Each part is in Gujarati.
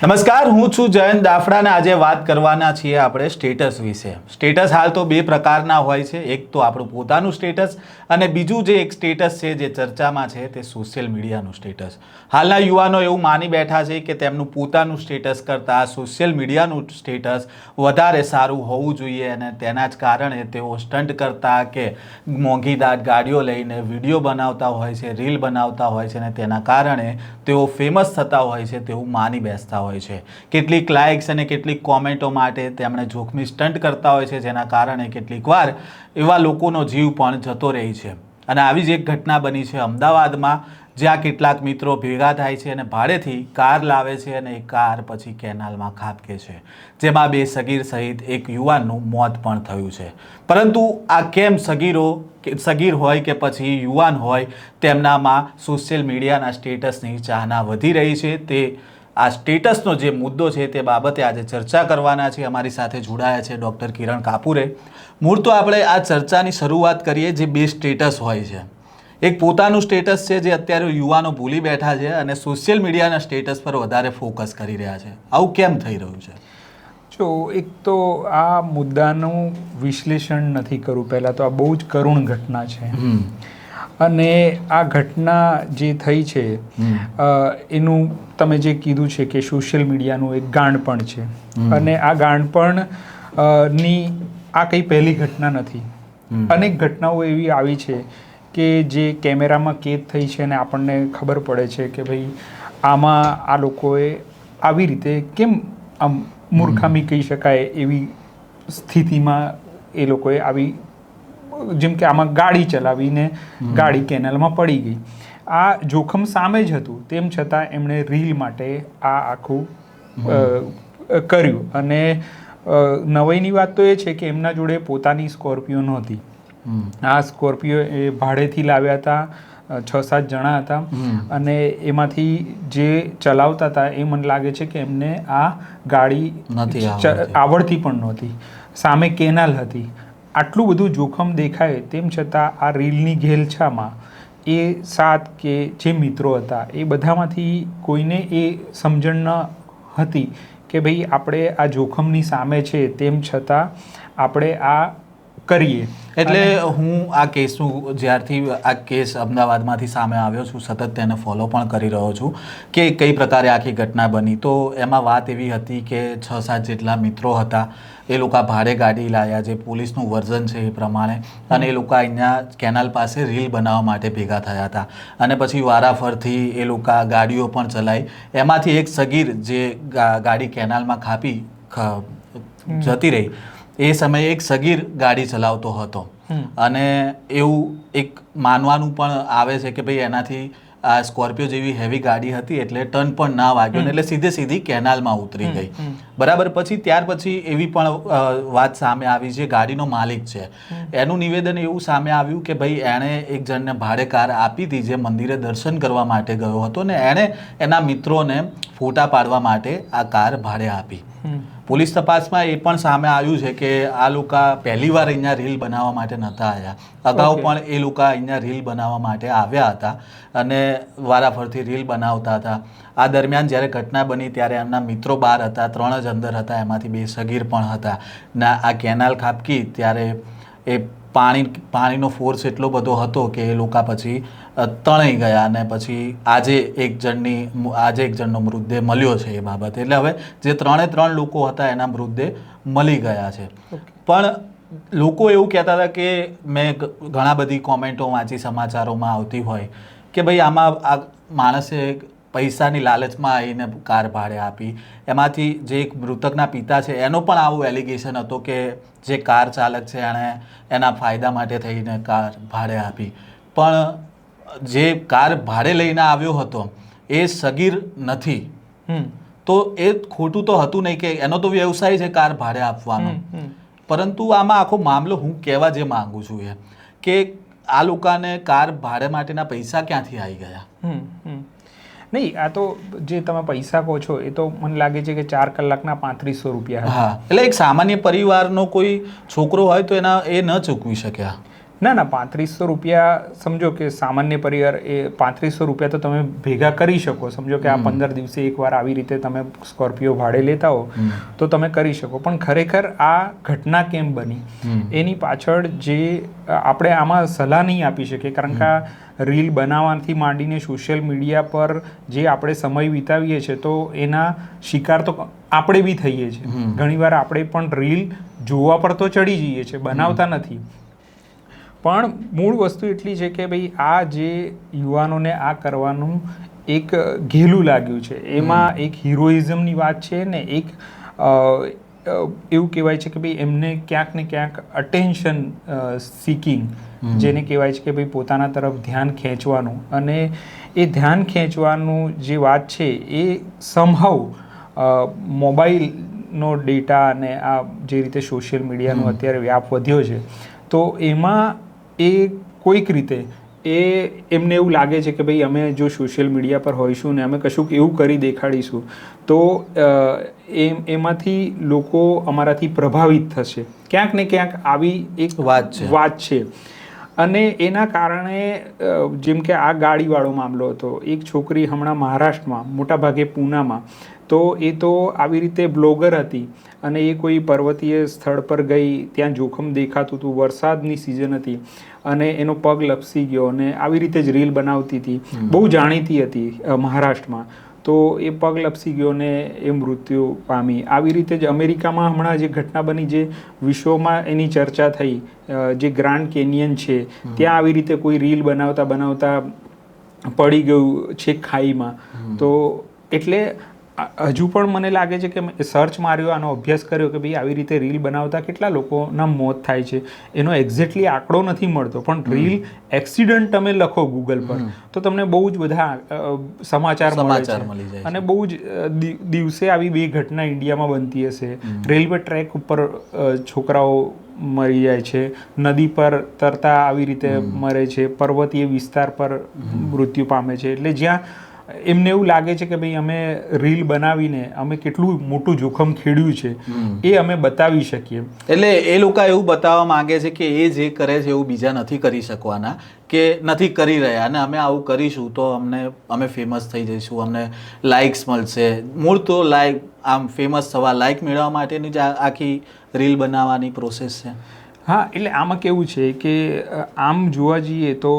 નમસ્કાર, હું છું જયંત દાફડા અને આજે વાત કરવાના છીએ આપણે સ્ટેટસ વિશે. સ્ટેટસ હાલ તો બે પ્રકારના હોય છે. એક તો આપણું પોતાનું સ્ટેટસ અને બીજું જે એક સ્ટેટસ છે જે ચર્ચામાં છે તે સોશિયલ મીડિયાનું સ્ટેટસ. હાલના યુવાનો એવું માની બેઠા છે કે તેમનું પોતાનું સ્ટેટસ કરતાં સોશિયલ મીડિયાનું સ્ટેટસ વધારે સારું હોવું જોઈએ અને તેના જ કારણે તેઓ સ્ટન્ટ કરતા કે મોંઘીદાર ગાડીઓ લઈને વીડિયો બનાવતા હોય છે, રીલ બનાવતા હોય છે અને તેના કારણે તેઓ ફેમસ થતા હોય છે તેવું માની બેસતા હોય છે. કેટલીક લાઇક્સ અને કેટલીક કોમેન્ટો માટે તેમણે જોખમી સ્ટન્ટ કરતા હોય છે, જેના કારણે કેટલીક વાર એવા લોકોનો જીવ પણ જતો રહે છે. અને આવી જ એક ઘટના બની છે અમદાવાદમાં, જ્યાં કેટલાક મિત્રો ભેગા થાય છે અને ભાડેથી કાર લાવે છે અને એ કાર પછી કેનાલમાં ખાબકે છે, જેમાં બે સગીર સહિત એક યુવાનનું મોત પણ થયું છે. પરંતુ આ કેમ સગીરો સગીર હોય કે પછી યુવાન હોય, તેમનામાં સોશિયલ મીડિયાના સ્ટેટસની ચાહના વધી રહી છે, તે આ સ્ટેટસનો જે મુદ્દો છે તે બાબતે આજે ચર્ચા કરવાના છે. અમારી સાથે જોડાયા છે ડૉક્ટર કિરણ કાપુરે. મૂળ તો આપણે આ ચર્ચાની શરૂઆત કરીએ જે બે સ્ટેટસ હોય છે. એક પોતાનું સ્ટેટસ છે જે અત્યારે યુવાનો ભૂલી બેઠા છે અને સોશિયલ મીડિયાના સ્ટેટસ પર વધારે ફોકસ કરી રહ્યા છે. આવું કેમ થઈ રહ્યું છે? જો એક તો આ મુદ્દાનું વિશ્લેષણ નથી કરવું. પહેલાં તો આ બહુ જ કરુણ ઘટના છે. અને આ ઘટના જે થઈ છે એનું તમે જે કીધું છે કે સોશિયલ મીડિયાનું એક ગાંડપણ છે. અને આ ગાંડપણ પણ ની આ કંઈ પહેલી ઘટના નથી. અનેક ઘટનાઓ એવી આવી છે કે જે કેમેરામાં કેદ થઈ છે અને આપણને ખબર પડે છે કે ભાઈ આમાં આ લોકોએ આવી રીતે કેમ આમ મૂર્ખામી કહી શકાય એવી સ્થિતિમાં એ લોકોએ આવી જેમ કે આમાં ગાડી ચલાવીને ગાડી કેનલમાં પડી ગઈ. આ જોખમ સામે જ હતું તેમ છતાં એમણે રીલ માટે આ આખું કર્યું. અને નવાઈની વાત તો એ છે કે એમના જોડે પોતાની સ્કોર્પિયો નહોતી. આ સ્કોર્પિયો એ ભાડેથી લાવ્યા હતા છ સાત જણા હતા. અને એમાંથી જે ચલાવતા હતા એ મને લાગે છે કે એમને આ ગાડી. આવડતી પણ નહોતી. સામે કેનાલ હતી. આટલું બધું જોખમ દેખાય તેમ છતાં આ રીલની ઘેલછામાં એ સાત કે જે મિત્રો હતા, એ બધામાંથી કોઈને એ સમજણ ન હતી કે ભાઈ આપણે આ જોખમની સામે છે તેમ છતાં આપણે આ કરીએ. એટલે હું આ કેસનું જ્યારથી આ કેસ અમદાવાદમાંથી સામે આવ્યો છું સતત તેને ફોલો પણ કરી રહ્યો છું કે કઈ પ્રકારે આખી ઘટના બની. તો એમાં વાત એવી હતી કે છ સાત જેટલા મિત્રો હતા એ લોકો ભાડે ગાડી લાવ્યા જે પોલીસનું વર્ઝન છે એ પ્રમાણે અને એ લોકો અહીંયા કેનાલ પાસે રીલ બનાવવા માટે ભેગા થયા હતા. અને પછી વારાફરથી એ લોકો ગાડીઓ પણ ચલાવી એમાંથી એક સગીર જે ગાડી કેનાલમાં ખાપી જતી રહી. એ સમયે એક સગીર ગાડી ચલાવતો હતો. અને એવું એક માનવાનું પણ આવે છે કે ભાઈ એનાથી આ સ્કોર્પિયો જેવી હેવી ગાડી હતી એટલે ટર્ન પણ ના વાગ્યો એટલે સીધે સીધી કેનાલમાં ઉતરી ગઈ. બરાબર પછી ત્યાર પછી એવી પણ વાત સામે આવી જે ગાડીનો માલિક છે. એનું નિવેદન એવું સામે આવ્યું કે ભાઈ એણે એક જણને ભાડે કાર આપી હતી જે મંદિરે દર્શન કરવા માટે ગયો હતો ને એણે એના મિત્રોને ફોટા પાડવા માટે આ કાર ભાડે આપી. પોલીસ તપાસમાં એ પણ સામે આવ્યું છે કે આ લોકો પહેલી વાર અહીંયા રીલ બનાવવા માટે નહોતા આવ્યા. અગાઉ પણ એ લોકો અહીંયા રીલ બનાવવા માટે આવ્યા હતા અને વારાફરથી રીલ બનાવતા હતા. આ દરમિયાન જ્યારે ઘટના બની ત્યારે એમના મિત્રો બાર હતા ત્રણ જ અંદર હતા એમાંથી બે સગીર પણ હતા. ના આ કેનાલ ખાબકી ત્યારે એ પાણી પાણીનો ફોર્સ એટલો બધો હતો કે એ લોકો પછી તણાઈ ગયા અને પછી આજે એક જણની આજે એક જણનો મૃતદેહ મળ્યો છે એ બાબતે. એટલે હવે જે ત્રણે ત્રણ લોકો હતા એના મૃતદેહ મળી ગયા છે. પણ લોકો એવું કહેતા હતા કે મેં ઘણા બધી કોમેન્ટો વાંચી સમાચારોમાં આવતી હોય કે ભાઈ આમાં આ માણસે પૈસાની લાલચમાં આવીને કાર ભાડે આપી. એમાંથી જે એક મૃતકના પિતા છે એનો પણ આવું એલિગેશન હતો કે જે કાર ચાલક છે એણે એના ફાયદા માટે થઈને કાર ભાડે આપી. પણ જે કાર ભાડે લઈને આવ્યો હતો એ સગીર નથી. તો એ ખોટું તો હતું નહીં કે એનો તો વ્યવસાય છે કાર ભાડે આપવાનો. પરંતુ આમાં આખો મામલો હું કહેવા જે માંગુ છું એ કે આ લોકોને કાર ભાડે માટેના પૈસા ક્યાંથી આવી ગયા. નહીં આ તો જે તમે પૈસા કહો છો એ તો મને લાગે છે કે ચાર કલાકના પાંત્રીસો રૂપિયા હા એટલે એક સામાન્ય પરિવારનો કોઈ છોકરો હોય તો એના એ ન ચૂકવી શક્યા ના ના પાંત્રીસો રૂપિયા સમજો કે સામાન્ય પરિવાર એ પાંત્રીસો રૂપિયા તો તમે ભેગા કરી શકો. સમજો કે આ પંદર દિવસે એકવાર આવી રીતે તમે સ્કોર્પિયો ભાડે લેતા હો તો તમે કરી શકો. પણ ખરેખર આ ઘટના કેમ બની? એની પાછળ જે આપણે આમાં સલાહ નહીં આપી શકીએ કારણ કે આ રીલ બનાવવાથી માંડીને સોશિયલ મીડિયા પર જે આપણે સમય વિતાવીએ છીએ તો એના શિકાર તો આપણે બી થઈએ છીએ. ઘણીવાર આપણે પણ રીલ જોવા પર તો ચડી જઈએ છીએ બનાવતા નથી. પણ મૂળ વસ્તુ એટલી છે કે ભાઈ આ જે યુવાનોને આ કરવાનું એક ઘેલું લાગ્યું છે. એમાં એક હિરોઇઝમની વાત છે ને એક એવું કહેવાય છે કે ભાઈ એમને ક્યાંક ને ક્યાંક અટેન્શન સિકિંગ જેને કહેવાય છે કે ભાઈ પોતાના તરફ ધ્યાન ખેંચવાનું. અને એ ધ્યાન ખેંચવાનું જે વાત છે એ સમહાવ મોબાઈલનો ડેટા અને આ જે રીતે સોશિયલ મીડિયાનો અત્યારે વ્યાપ વધ્યો છે તો એમાં એ કોઈક રીતે એ એમને એવું લાગે છે કે ભાઈ અમે જો સોશિયલ મીડિયા પર હોઈશું ને અમે કશુંક એવું કરી દેખાડીશું તો એમ એમાંથી લોકો અમારાથી પ્રભાવિત થશે. ક્યાંક ને ક્યાંક આવી એક વાત છે. વાત છે. અને એના કારણે જેમ કે આ ગાડીવાળો મામલો હતો એક છોકરી હમણાં મહારાષ્ટ્રમાં મોટાભાગે પૂનામાં તો એ તો આવી રીતે બ્લોગર હતી અને એ કોઈ પર્વતીય સ્થળ પર ગઈ ત્યાં જોખમ દેખાતું હતું વરસાદની સિઝન હતી. અને એનો પગ લપસી ગયો અને આવી રીતે જ રીલ બનાવતી હતી. બહુ જાણીતી હતી મહારાષ્ટ્રમાં. તો એ પગ લપસી ગયો ને એ મૃત્યુ પામી. આવી રીતે જ અમેરિકામાં હમણાં જે ઘટના બની જે વિશ્વમાં એની ચર્ચા થઈ જે ગ્રાન્ડ કેનિયન છે ત્યાં આવી રીતે કોઈ રીલ બનાવતા બનાવતા પડી ગયું છે ખાઈમાં. તો એટલે હજુ પણ મને લાગે છે કે મેં સર્ચ માર્યો આનો અભ્યાસ કર્યો કે ભાઈ આવી રીતે રીલ બનાવતા કેટલા લોકોના મોત થાય છે. એનો એક્ઝેક્ટલી આંકડો નથી મળતો પણ રીલ એક્સિડન્ટ તમે લખો ગૂગલ પર તો તમને બહુ જ બધા સમાચાર મળે સમાચાર મળી જાય છે છે. અને બહુ જ દિવસે આવી બે ઘટના ઇન્ડિયામાં બનતી હશે. રેલવે ટ્રેક ઉપર છોકરાઓ મરી જાય છે. નદી પર તરતા આવી રીતે મરે છે. પર્વતીય વિસ્તાર પર મૃત્યુ પામે છે. એટલે જ્યાં એમને એવું લાગે છે કે ભાઈ અમે રીલ બનાવીને અમે કેટલું મોટું જોખમ ખેડ્યું છે એ અમે બતાવી શકીએ. એટલે એ લોકો એવું બતાવવા માંગે છે કે એ જે કરે છે એવું બીજા નથી કરી શકવાના કે નથી કરી રહ્યા અને અમે આવું કરીશું તો અમને અમે ફેમસ થઈ જઈશું અમને લાઇક્સ મળશે. મૂળ તો લાઇક આમ ફેમસ થવા લાઇક મેળવવા માટેની જ આખી રીલ બનાવવાની પ્રોસેસ છે. હા એટલે આમાં કેવું છે કે આમ જોવા જઈએ તો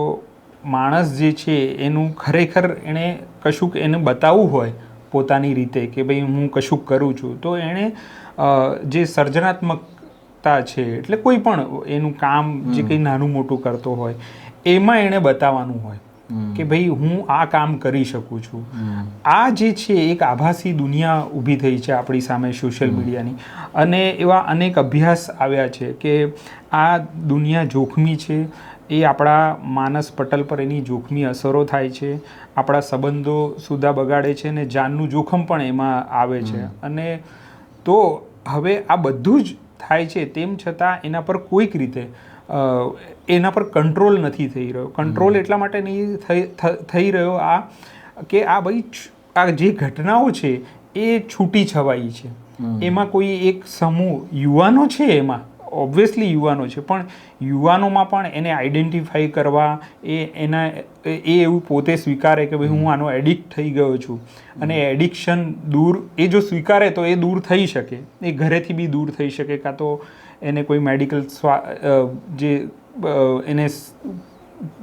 માણસ જે છે એનું ખરેખર એણે કશુંક એને બતાવવું હોય પોતાની રીતે કે ભાઈ હું કશુંક કરું છું તો એણે જે સર્જનાત્મકતા છે એટલે કોઈ પણ એનું કામ જે કંઈ નાનું મોટું કરતો હોય એમાં એણે બતાવવાનું હોય કે ભાઈ હું આ કામ કરી શકું છું. આ જે છે એક આભાસી દુનિયા ઊભી થઈ છે આપણી સામે સોશિયલ મીડિયાની. અને એવા અનેક અભ્યાસ આવ્યા છે કે આ દુનિયા જોખમી છે એ આપણા માનસ પટલ પર એની જોખમી અસરો થાય છે આપણા સંબંધો સુધા બગાડે છે અને જાનનું જોખમ પણ એમાં આવે છે. અને તો હવે આ બધું જ થાય છે તેમ છતાં એના પર કોઈક રીતે એના પર કંટ્રોલ નથી થઈ રહ્યો. કંટ્રોલ એટલા માટે નહીં થઈ રહ્યો આ કે આ ભાઈ આ જે ઘટનાઓ છે એ છૂટી છવાઈ છે. એમાં કોઈ એક સમૂહ યુવાનો છે એમાં? ઓબ્વિયસલી યુવાનો છે પણ યુવાનોમાં પણ એને આઈડેન્ટિફાઈ કરવા એ એના એ એવું પોતે સ્વીકારે કે ભાઈ હું આનો એડિક્ટ થઈ ગયો છું. અને એડિક્શન દૂર એ જો સ્વીકારે તો એ દૂર થઈ શકે. એ ઘરેથી બી દૂર થઈ શકે કાં તો એને કોઈ મેડિકલ સ્વા જે એને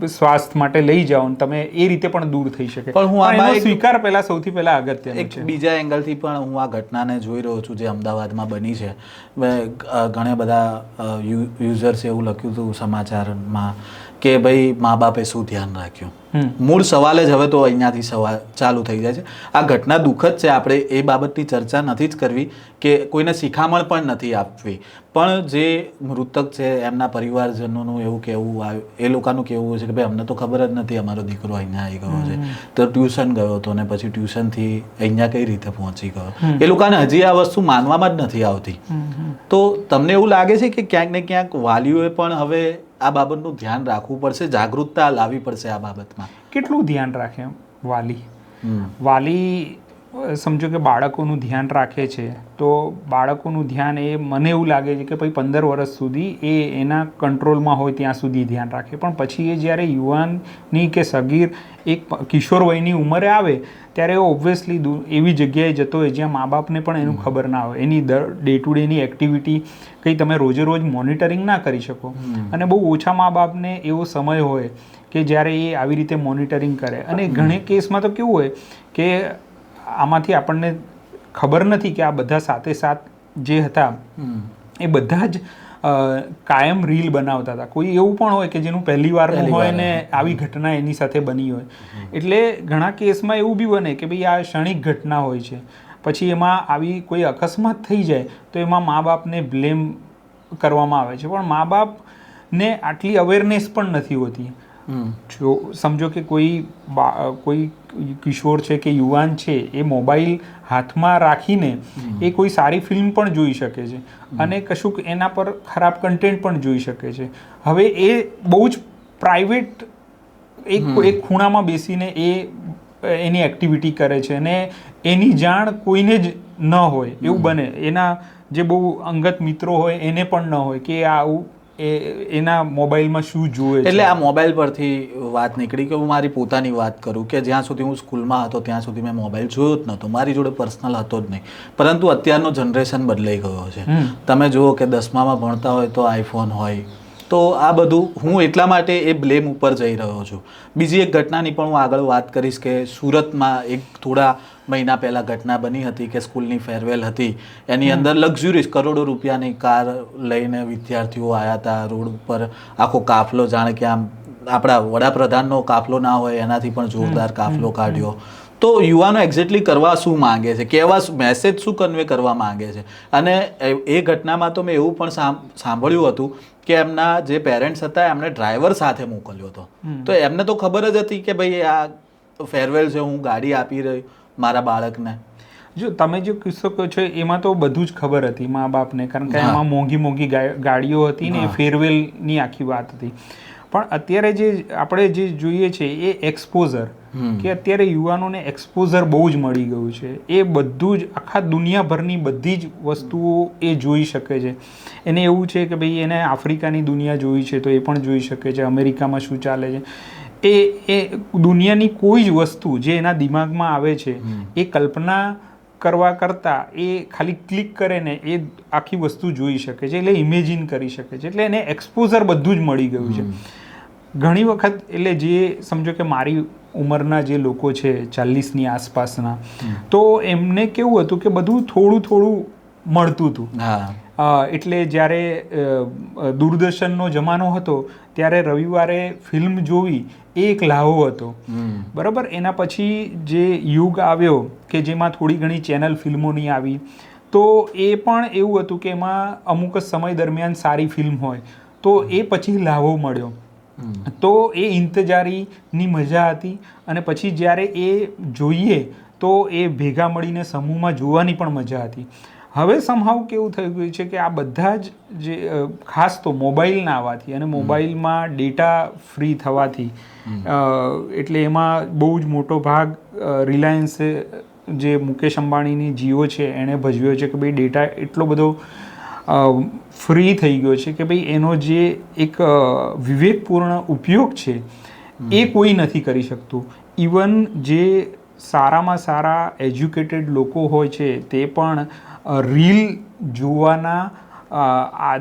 સ્વાસ્થ્ય માટે લઈ જાઓ ને તમે એ રીતે પણ દૂર થઈ શકે. પણ હું આમાં સ્વીકાર પહેલા સૌથી પહેલા અગત્ય એક બીજા એંગલથી પણ હું આ ઘટનાને જોઈ રહ્યો છું જે અમદાવાદમાં બની છે. ઘણા બધા યુઝર્સે એવું લખ્યું હતું સમાચારમાં. કે ભાઈ મા બાપે શું ધ્યાન રાખ્યું? મૂળ સવાલ જ હવે તો અહીંયાથી સવાલ ચાલુ થઈ જાય છે. આ ઘટના દુઃખદ છે આપણે એ બાબતની ચર્ચા નથી જ કરવી કે કોઈને શિખામણ પણ નથી આપવી. પણ જે મૃતક છે એમના પરિવારજનોનું એવું કહેવું આવ્યું એ લોકોનું કહેવું છે કે ભાઈ અમને તો ખબર જ નથી અમારો દીકરો અહીંયા આવી ગયો છે. તો ટ્યુશન ગયો હતો ને પછી ટ્યુશનથી અહીંયા કઈ રીતે પહોંચી ગયો? એ લોકોને હજી આ વસ્તુ માનવામાં જ નથી આવતી. તો તમને એવું લાગે છે કે ક્યાંક ને ક્યાંક વાલીઓએ પણ હવે આ બાબતનું ધ્યાન રાખવું પડશે જાગૃતતા લાવવી પડશે આ બાબતમાં. કેટલું ધ્યાન રાખે વાલી. વાલી સમજો કે બાળકોનું ધ્યાન રાખે છે તો બાળકોનું ધ્યાન એ મને એવું લાગે છે કે ભાઈ પંદર વર્ષ સુધી એ એના કંટ્રોલમાં હોય ત્યાં સુધી ધ્યાન રાખે. પણ પછી એ જ્યારે યુવાનની કે સગીર એક કિશોર વયની ઉંમરે આવે ત્યારે એ ઓબ્વિયસલી એવી જગ્યાએ જતો હોય જ્યાં મા બાપને પણ એનું ખબર ના હોય. એની ડે ટુ ડેની એક્ટિવિટી કંઈ તમે રોજે રોજ મોનિટરિંગ ના કરી શકો. અને બહુ ઓછા મા બાપને એવો સમય હોય કે જ્યારે એ આવી રીતે મોનિટરિંગ કરે. અને ઘણી કેસમાં તો કેવું હોય કે આમાંથી આપણને ખબર નથી કે આ બધા સાથે સાથ જે હતા એ બધા જ કાયમ રીલ બનાવતા હતા. કોઈ એવું પણ હોય કે જેનું પહેલી વારનું હોય ને આવી ઘટના એની સાથે બની હોય. એટલે ઘણા કેસમાં એવું બી બને કે ભાઈ આ ક્ષણિક ઘટના હોય છે. પછી એમાં આવી કોઈ અકસ્માત થઈ જાય તો એમાં મા બાપને બ્લેમ કરવામાં આવે છે. પણ મા બાપને આટલી અવેરનેસ પણ નથી હોતી. જો સમજો કે કોઈ બા કોઈ કિશોર છે કે યુવાન છે એ મોબાઈલ હાથમાં રાખીને એ કોઈ સારી ફિલ્મ પણ જોઈ શકે છે અને કશુંક એના પર ખરાબ કન્ટેન્ટ પણ જોઈ શકે છે. હવે એ બહુ જ પ્રાઇવેટ એક એક ખૂણામાં બેસીને એ એની એક્ટિવિટી કરે છે અને એની જાણ કોઈને જ ન હોય એવું બને. એના જે બહુ અંગત મિત્રો હોય એને પણ ન હોય કે આવું એ એના મોબાઈલમાં શું જુએ એટલે આ મોબાઈલ પરથી વાત નીકળી કે હું મારી પોતાની વાત કરું કે જ્યાં સુધી હું સ્કૂલમાં હતો ત્યાં સુધી મેં મોબાઈલ જોયો જ નહોતો. મારી જોડે પર્સનલ હતો જ નહીં. પરંતુ અત્યારનો જનરેશન બદલાઈ ગયો છે. તમે જુઓ કે દસમામાં ભણતા હોય તો આઈફોન હોય તો આ બધું હું એટલા માટે એ બ્લેમ ઉપર જઈ રહ્યો છું. બીજી એક ઘટનાની પણ હું આગળ વાત કરીશ કે સુરતમાં એક થોડા મહિના પહેલાં ઘટના બની હતી કે સ્કૂલની ફેરવેલ હતી. એની અંદર લક્ઝુરીસ કરોડો રૂપિયાની કાર લઈને વિદ્યાર્થીઓ આવ્યા હતા. રોડ ઉપર આખો કાફલો જાણે કે આમ આપણા વડાપ્રધાનનો કાફલો ના હોય એનાથી પણ જોરદાર કાફલો કાઢ્યો. તો યુવાનો એક્ઝેક્ટલી કરવા શું માંગે છે? કેવા મેસેજ શું કન્વે કરવા માંગે છે? અને એ એ ઘટનામાં તો મેં એવું પણ સાંભળ્યું હતું કે એમના જે પેરેન્ટ્સ હતા એમને ડ્રાઈવર સાથે મોકલ્યો હતો. તો એમને તો ખબર જ હતી કે ભાઈ આ ફેરવેલ છે હું ગાડી આપી રહી મારા બાળકને. જો તમે જે કિસ્સો કહો છો એમાં તો બધું જ ખબર હતી મા બાપને. કારણ કે એમાં મોંઘી મોંઘી ગાડીઓ હતી ને. ફેરવેલની આખી વાત હતી. પણ અત્યારે જે આપણે જે જોઈએ છે એ એક્સપોઝર. કે અત્યારે યુવાનોને એક્સપોઝર બહુ જ મળી ગયું છે. એ બધું જ આખા દુનિયાભરની બધી જ વસ્તુઓ એ જોઈ શકે છે. એને એવું છે કે ભાઈ એને આફ્રિકાની દુનિયા જોઈ છે તો એ પણ જોઈ શકે છે. અમેરિકામાં શું ચાલે છે. એ એ દુનિયાની કોઈ જ વસ્તુ જે એના દિમાગમાં આવે છે એ કલ્પના કરવા કરતાં એ ખાલી ક્લિક કરે ને એ આખી વસ્તુ જોઈ શકે છે એટલે ઇમેજિન કરી શકે છે એટલે એને એક્સપોઝર બધું જ મળી ગયું છે. ઘણી વખત એટલે જે સમજો કે મારી ઉંમરના જે લોકો છે ચાલીસની આસપાસના તો એમને કેવું હતું કે બધું થોડું થોડું મળતું હતું. એટલે જ્યારે દૂરદર્શનનો જમાનો હતો ત્યારે રવિવારે ફિલ્મ જોવી એ એક લાહો હતો. બરાબર? એના પછી જે યુગ આવ્યો કે જેમાં થોડી ઘણી ચેનલ ફિલ્મોની આવી તો એ પણ એવું હતું કે એમાં અમુક જ સમય દરમિયાન સારી ફિલ્મ હોય. તો એ પછી લાહો મળ્યો. તો એ ઇંતજારીની મજા હતી અને પછી જ્યારે એ જોઈએ તો એ ભેગા મળીને સમૂહમાં જોવાની પણ મજા હતી. હવે સમહાવ કેવું થઈ ગયું છે કે આ બધા જ જે ખાસ તો મોબાઈલના આવવાથી અને મોબાઈલમાં ડેટા ફ્રી થવાથી એટલે એમાં બહુ જ મોટો ભાગ રિલાયન્સે જે મુકેશ અંબાણીની જીઓ છે એણે ભજવ્યો છે કે ભાઈ ડેટા એટલો બધો ફ્રી થઈ ગયો છે કે ભાઈ એનો જે એક વિવેકપૂર્ણ ઉપયોગ છે એ કોઈ નથી કરી શકતું. ઇવન જે સારામાં સારા એજ્યુકેટેડ લોકો હોય છે તે પણ રીલ જોવાના આ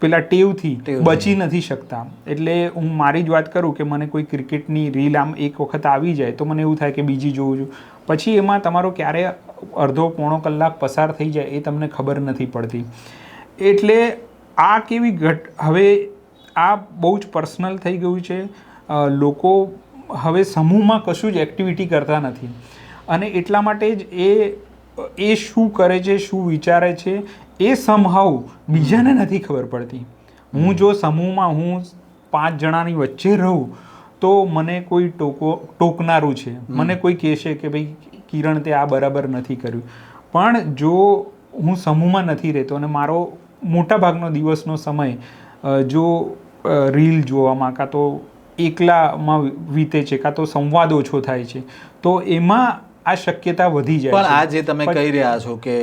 પેલા ટેવથી ટેવથી. બચી નથી શકતા. એટલે હું મારી જ વાત કરું કે મને કોઈ ક્રિકેટની રીલ આમ એક વખત આવી જાય તો મને એવું થાય કે બીજી જોઉં છું. પછી એમાં તમારો ક્યારે અડધો પોણો કલાક પસાર થઈ જાય એ તમને ખબર નથી પડતી. એટલે આ કેવી ઘટ હવે આ બહુ જ પર્સનલ થઈ ગયું છે. લોકો હવે સમૂહમાં કશું જ એક્ટિવિટી કરતા નથી. અને એટલા માટે જ એ એ શું કરે છે શું વિચારે છે એ સમહાવ બીજાને નથી ખબર પડતી. હું જો સમૂહમાં હું પાંચ જણાની વચ્ચે રહું તો મને કોઈ ટોકો ટોકનારું છે. મને કોઈ કહેશે કે ભાઈ કિરણ તે આ બરાબર નથી કર્યું. પણ જો હું સમૂહમાં નથી રહેતો અને મારો મોટા ભાગનો દિવસનો સમય જો રીલ જોવામાં કાં તો એકલામાં વીતે છે કાં તો સંવાદ ઓછો થાય છે તો એમાં આ શક્યતા વધી જાય પણ. આ જે તમે કહી રહ્યા છો કે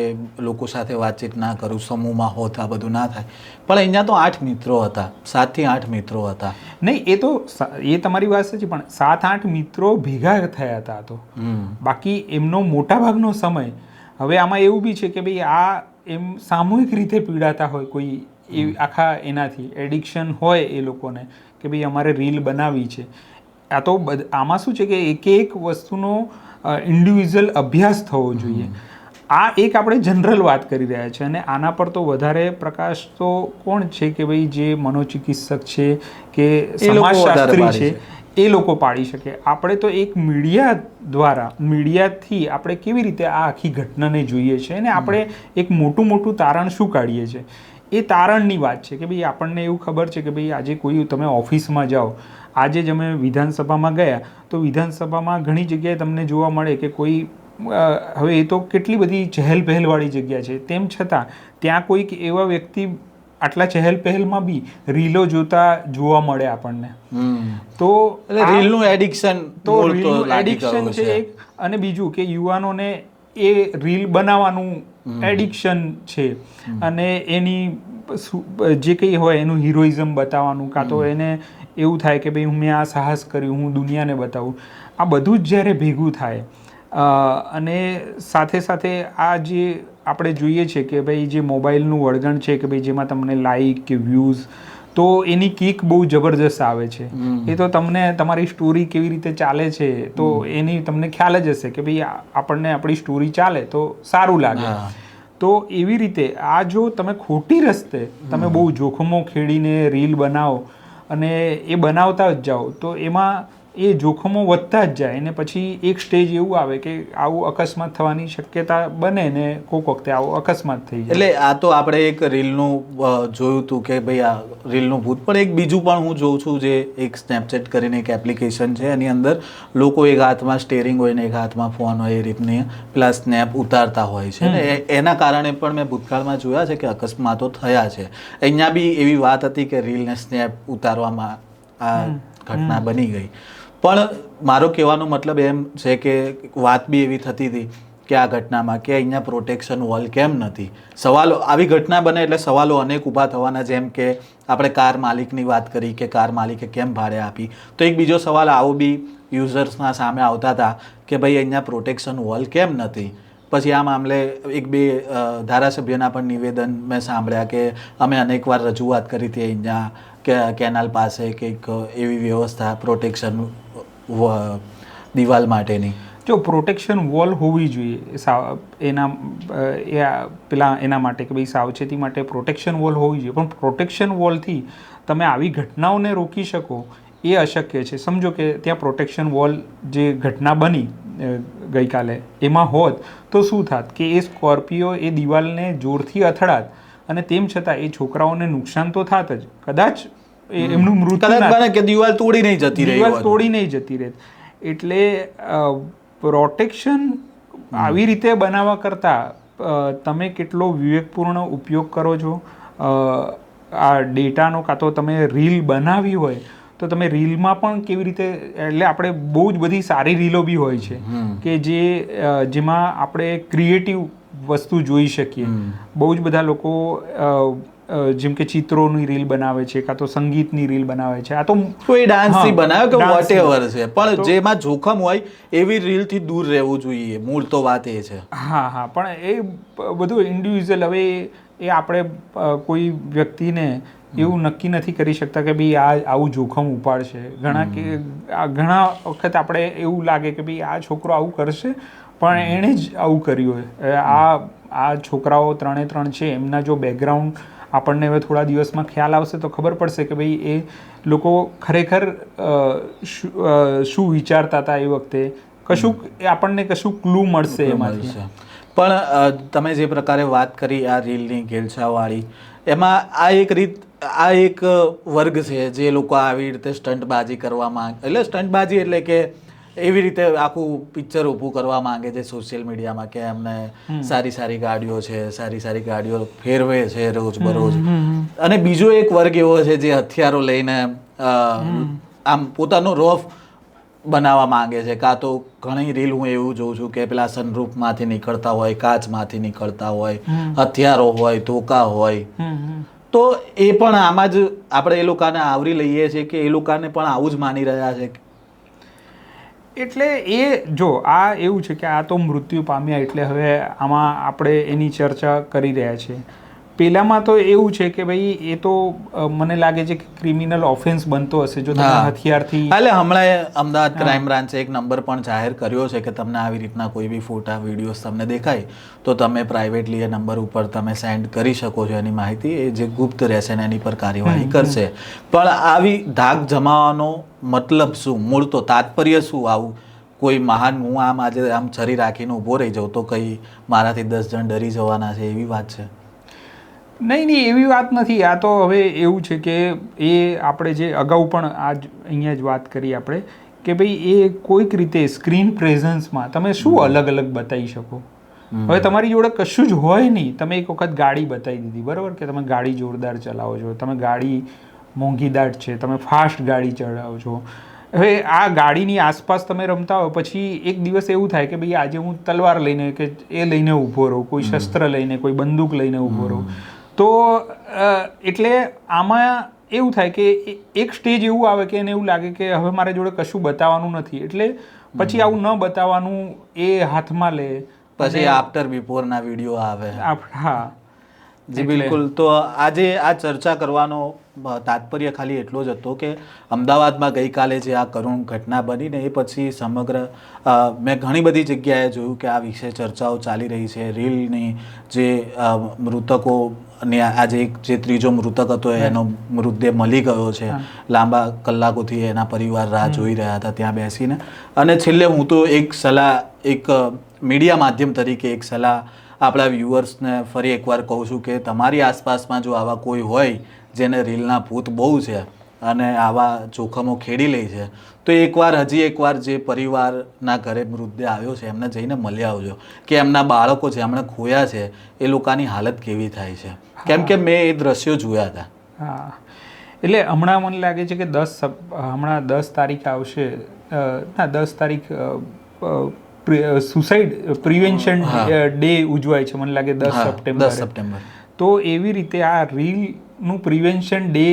લોકો સાથે વાતચીત ના કરું સમૂહમાં હોત આ બધું ના થાય. પણ અહીંયા તો આઠ મિત્રો હતા સાતથી આઠ મિત્રો હતા. નહીં એ તો એ તમારી વાત છે પણ સાત આઠ મિત્રો ભેગા થયા હતા તો. બાકી એમનો મોટાભાગનો સમય હવે આમાં એવું બી છે કે ભાઈ આ એમ સામૂહિક રીતે પીડાતા હોય કોઈ એ આખા એનાથી એડિક્શન હોય એ લોકોને કે ભાઈ અમારે રીલ બનાવી છે. આ તો આમાં શું છે કે એક એક વસ્તુનો ઇન્ડિવિજ્યુઅલ અભ્યાસ થવો જોઈએ. આ એક આપણે જનરલ વાત કરી રહ્યા છે અને આના પર તો વધારે પ્રકાશ તો કોણ છે કે ભાઈ જે મનોચિકિત્સક છે કે સમાજશાસ્ત્રી છે એ લોકો પાડી શકે. આપણે તો એક મીડિયા દ્વારા મીડિયાથી આપણે કેવી રીતે આ આખી ઘટનાને જોઈએ છે અને આપણે એક મોટું મોટું તારણ શું કાઢીએ છીએ એ તારણની વાત છે કે ભાઈ આપણને એવું ખબર છે કે ભાઈ આજે કોઈ તમે ઓફિસમાં જાઓ આજે જ અમે વિધાનસભામાં ગયા તો વિધાનસભામાં ઘણી જગ્યાએ તમને જોવા મળે કે કોઈ હવે એ તો કેટલી બધી ચહેલ પહેલવાળી જગ્યા છે. તેમ છતાં ત્યાં કોઈક એવા વ્યક્તિ આટલા ચહેલ પહેલમાં બી રીલો જોતા જોવા મળે આપણને. તો રીલનું એડિક્શન તો રીલનું એડિક્શન છે એક. અને બીજું કે યુવાનોને એ રીલ બનાવવાનું એડિક્શન છે. અને એની જે કંઈ હોય એનું હિરોઇઝમ બતાવવાનું કાં તો એને એવું થાય કે ભાઈ હું મેં આ સાહસ કર્યું હું દુનિયાને બતાવું. આ બધું જ જ્યારે ભેગું થાય અને સાથે સાથે આ જે આપણે જોઈએ છે કે ભાઈ જે મોબાઈલનું વળગણ છે કે ભાઈ જેમાં તમને લાઈક કે વ્યૂઝ તો એની કિક બહુ જબરજસ્ત આવે છે. એ તો તમને તમારી સ્ટોરી કેવી રીતે ચાલે છે તો એની તમને ખ્યાલ જ હશે કે ભાઈ આપણને આપણી સ્ટોરી ચાલે તો સારું લાગે. તો એવી રીતે આ જો તમે ખોટી રસ્તે તમે બહુ જોખમો ખેડીને રીલ બનાવો અને એ બનાવતા જ જાઓ. તો એમાં એ જોખમો વધતા જ જાય અને પછી એક સ્ટેજ એવું આવે કે આવું અકસ્માત થવાની શક્યતા બને ને કોઈક વખતે આવો અકસ્માત થઈ જાય. એટલે આ તો આપણે એક રીલનું જોયું હતું કે ભાઈ આ રીલનું ભૂત. પણ એક બીજું પણ હું જોઉં છું જે એક સ્નેપચેટ કરીને એક એપ્લિકેશન છે એની અંદર લોકો એક હાથમાં સ્ટેરિંગ હોય ને એક હાથમાં ફોન હોય એ રીતની પેલા સ્નેપ ઉતારતા હોય છે. ને એના કારણે પણ મેં ભૂતકાળમાં જોયા છે કે અકસ્માતો થયા છે. અહીંયા બી એવી વાત હતી કે રીલને સ્નેપ ઉતારવામાં આ ઘટના બની ગઈ. પણ મારો કહેવાનો મતલબ એમ છે કે વાત બી એવી થતી હતી કે આ ઘટનામાં કે અહીંયા પ્રોટેક્શન વોલ કેમ નથી? સવાલો, આવી ઘટના બને એટલે સવાલો અનેક ઊભા થવાના, જેમ કે આપણે કાર માલિકની વાત કરી કે કાર માલિકે કેમ ભાડે આપી? તો એક બીજો સવાલ આવો બી યુઝર્સના સામે આવતા હતા કે ભાઈ અહીંયા પ્રોટેક્શન વોલ કેમ નથી? પછી આ મામલે એક બે ધારાસભ્યના પણ નિવેદન મેં સાંભળ્યા કે અમે અનેકવાર રજૂઆત કરી હતી અહીંયા કે કેનાલ પાસે કંઈક એવી વ્યવસ્થા પ્રોટેક્શન દિવાલ માટેની? જો પ્રોટેક્શન વોલ હોવી જોઈએ એના એ પેલા એના માટે કે ભાઈ સાવચેતી માટે પ્રોટેક્શન વોલ હોવી જોઈએ. પણ પ્રોટેક્શન વોલથી તમે આવી ઘટનાઓને રોકી શકો, એ અશક્ય છે. સમજો કે ત્યાં પ્રોટેક્શન વોલ જે ઘટના બની ગઈકાલે, એમાં હોત, તો શું થાત? કે એ સ્કોર્પિયો, એ દિવાલને જોરથી અથડાત અને તેમ છતાં એ છોકરાઓને નુકસાન તો થાત જ. કદાચ એમનું મૃત્યુ કદાચ બને કે દિવાલ તોડી નહીં જતી રહી દિવાલ તોડી નહીં જતી રહે એટલે પ્રોટેક્શન આવી રીતે બનાવવા કરતાં તમે કેટલો વિવેકપૂર્ણ ઉપયોગ કરો છો? આ ડેટાનો કાં તો તમે રીલ બનાવી હોય તો તમે રીલમાં પણ કેવી રીતે એટલે આપણે બહુ જ બધી સારી રીલો બી હોય છે કે જે જેમાં આપણે ક્રિએટિવ વસ્તુ જોઈ શકીએ. બહુ જ બધા લોકો જેમ કે ચિત્રોની રીલ બનાવે છે કાં તો સંગીતની રીલ બનાવે છે. આ તો કોઈ ડાન્સથી બનાવે કે. વોટેવર છે? પણ જેમાં જોખમ હોય એવી રીલથી દૂર રહેવું જોઈએ. મૂળ તો વાત એ છે. હા હા. પણ એ બધું ઇન્ડિવિજ્યુઅલ હવે એ આપણે કોઈ વ્યક્તિને એવું નક્કી નથી કરી શકતા કે ભાઈ આ આવું જોખમ ઉપાડશે. ઘણા કે આ ઘણા વખત આપણે એવું લાગે કે ભાઈ આ છોકરો આવું કરશે પણ એણે જ આવું કર્યું હોય. આ આ છોકરાઓ ત્રણે ત્રણ છે. એમના જો બેકગ્રાઉન્ડ આપણને હવે થોડા દિવસમાં ખ્યાલ આવશે તો ખબર પડશે કે ભાઈ એ લોકો ખરેખર શું વિચારતા હતા એ વખતે. કશુંક એ આપણને કશું ક્લુ મળશે એમાંથી. પણ તમે જે પ્રકારે વાત કરી આ રીલની ઘેલછાવાળી એમાં આ એક રીત આ એક વર્ગ છે જે લોકો આવી રીતે સ્ટંટબાજી કરવા માંગે એટલે સ્ટંટબાજી એટલે કે એવી રીતે આખું પિક્ચર ઊભું કરવા માંગે છે સોશિયલ મીડિયામાં કે એમને સારી સારી ગાડીઓ છે સારી સારી ગાડીઓ ફેરવે છે રોજ બરોજ. અને બીજો એક વર્ગ એવો છે જે હથિયારો લઈને આમ પોતાનો રોફ બનાવવા માંગે છે. કાં તો ઘણી રીલ હું એવું જોઉં છું કે પેલા સનરૂફમાંથી નીકળતા હોય કાચમાંથી નીકળતા હોય હથિયારો હોય ધોકા હોય. તો એ પણ આમાં જ આપણે એ લોકોને આવરી લઈએ છીએ કે એ લોકોને પણ આવું જ માની રહ્યા છે એટલે એ જો, આ એવું છે કે આ તો મૃત્યુ પામ્યા એટલે હવે આમાં આપણે એની ચર્ચા કરી રહ્યા છીએ. પેલામાં તો એવું છે કે ભાઈ એ તો મને લાગે છે કે ક્રિમિનલ ઓફેન્સ બનતો હશે જો તમે હથિયારથી એટલે હમણાં અમદાવાદ ક્રાઇમ બ્રાન્ચે એક નંબર પણ જાહેર કર્યો છે કે તમને આવી રીતના કોઈ બી ફોટા વિડીયોઝ તમને દેખાય તો તમે પ્રાઇવેટલી એ નંબર ઉપર તમે સેન્ડ કરી શકો છો એની માહિતી. એ જે ગુપ્ત રહેશે ને એની પર કાર્યવાહી કરશે. પણ આવી ધાક જમાવાનો મતલબ શું? મૂળ તો તાત્પર્ય શું આવું? કોઈ મહાન હું આમ આજે આમ છરી રાખીને ઊભો રહી જાઉં તો કઈ મારાથી દસ જણ ડરી જવાના છે એવી વાત છે? નહીં નહીં એવી વાત નથી. આ તો હવે એવું છે કે એ આપણે જે અગાઉ પણ આજ અહીંયા જ વાત કરી આપણે કે ભાઈ એ કોઈક રીતે સ્ક્રીન પ્રેઝન્સમાં તમે શું અલગ અલગ બતાવી શકો? હવે તમારી જોડે કશું જ હોય નહીં. તમે એક વખત ગાડી બતાવી દીધી બરાબર? કે તમે ગાડી જોરદાર ચલાવો છો તમે ગાડી મોંઘીદાટ છે તમે ફાસ્ટ ગાડી ચલાવો છો. હવે આ ગાડીની આસપાસ તમે રમતા હો પછી એક દિવસ એવું થાય કે ભાઈ આજે હું તલવાર લઈને કે એ લઈને ઊભો રહું કોઈ શસ્ત્ર લઈને કોઈ બંદૂક લઈને ઊભો રહું. તો એટલે આમાં એવું થાય કે એક સ્ટેજ એવું આવે કે એને એવું લાગે કે હવે મારે જોડે કશું બતાવવાનું નથી. એટલે પછી આવું ન બતાવવાનું એ હાથમાં લે. પછી આફ્ટર બિફોરના વીડિયો આવે. હા. જી બિલકુલ. તો આજે આ ચર્ચા કરવાનો તાત્પર્ય ખાલી એટલો જ હતો કે અમદાવાદમાં ગઈકાલે જે આ કરુણ ઘટના બની ને એ પછી સમગ્ર મેં ઘણી બધી જગ્યાએ જોયું કે આ વિશે ચર્ચાઓ ચાલી રહી છે. રીલની જે મૃતકો ને આજે એક જે ત્રીજો મૃતક હતો એનો મૃતદેહ મળી ગયો છે. લાંબા કલાકોથી એના પરિવાર રાહ જોઈ રહ્યા હતા ત્યાં બેસીને. અને છેલ્લે હું તો એક સલાહ એક મીડિયા માધ્યમ તરીકે એક સલાહ આપણા વ્યુઅર્સને ફરી એકવાર કહું છું કે તમારી આસપાસમાં જો આવા કોઈ હોય જેને રીલના ભૂત બહુ છે અને આવા જોખમો ખેડી લે છે તો એકવાર હજી એકવાર જે પરિવારના ઘરે મૃતદેહ આવ્યો છે એમને જઈને મળી આવજો. કે એમના બાળકો છે એમણે ખોયા છે એ લોકોની હાલત કેવી થાય છે? કેમ કે મેં એ દ્રશ્યો જોયા હતા. હા. એટલે હમણાં મને લાગે છે કે દસ હમણાં દસ તારીખ આવશે ના દસ તારીખ સુસાઇડ પ્રિવેન્શન ડે ઉજવાય છે મને લાગે દસ સપ્ટેમ્બર. દસ સપ્ટેમ્બર. તો એવી રીતે આ રીલનું પ્રિવેન્શન ડે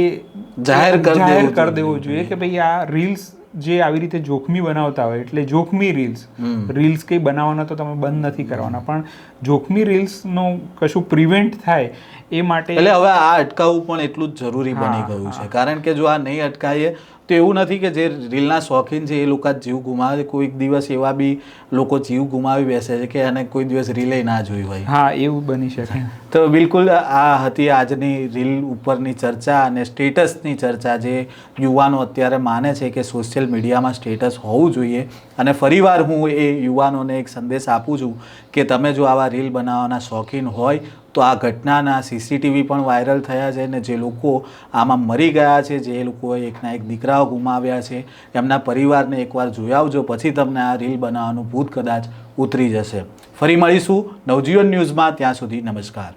જાહેર કરી દેવો જોઈએ કે ભાઈ આ રીલ્સ જે આવી રીતે જોખમી બનાવતા હોય એટલે જોખમી રીલ્સ. રીલ્સ કંઈ બનાવવાના તો તમે બંધ નથી કરવાના પણ જોખમી રીલ્સનું કશું પ્રિવેન્ટ થાય એ માટે એટલે હવે આ અટકાવવું પણ એટલું જ જરૂરી બની ગયું છે. કારણ કે જો આ નહીં અટકાઈએ તો એવું નથી કે જે રીલના શોખીન છે એ લોકો જીવ ગુમાવે કોઈક દિવસ એવા બી લોકો જીવ ગુમાવી બેસે છે કે એને કોઈ દિવસ રીલે ના જોઈ હોય. હા એવું બની શકે. તો બિલકુલ આ હતી આજની રીલ ઉપરની ચર્ચા અને સ્ટેટસની ચર્ચા જે યુવાનો અત્યારે માને છે કે સોશિયલ મીડિયામાં સ્ટેટસ હોવું જોઈએ. અને ફરીવાર હું એ યુવાનોને એક સંદેશ આપું છું કે તમે જો આવા રીલ બનાવવાના શોખીન હોય તો આ ઘટનાના સીસીટીવી પણ વાયરલ થયા છે ને જે લોકો આમાં મરી ગયા છે, જે લોકોએ એકના એક દીકરાઓ ગુમાવ્યા છે, એમના પરિવારને એકવાર જોઈ આવજો, પછી તમને આ રીલ બનાવવાનું ભૂત કદાચ ઉતરી જશે. ફરી મળીશું નવજીવન ન્યૂઝમાં, ત્યાં સુધી નમસ્કાર.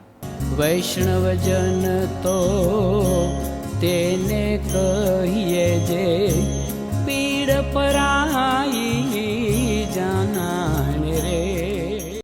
વૈષ્ણવજન તો તેને કહીએ જે પીડ પરા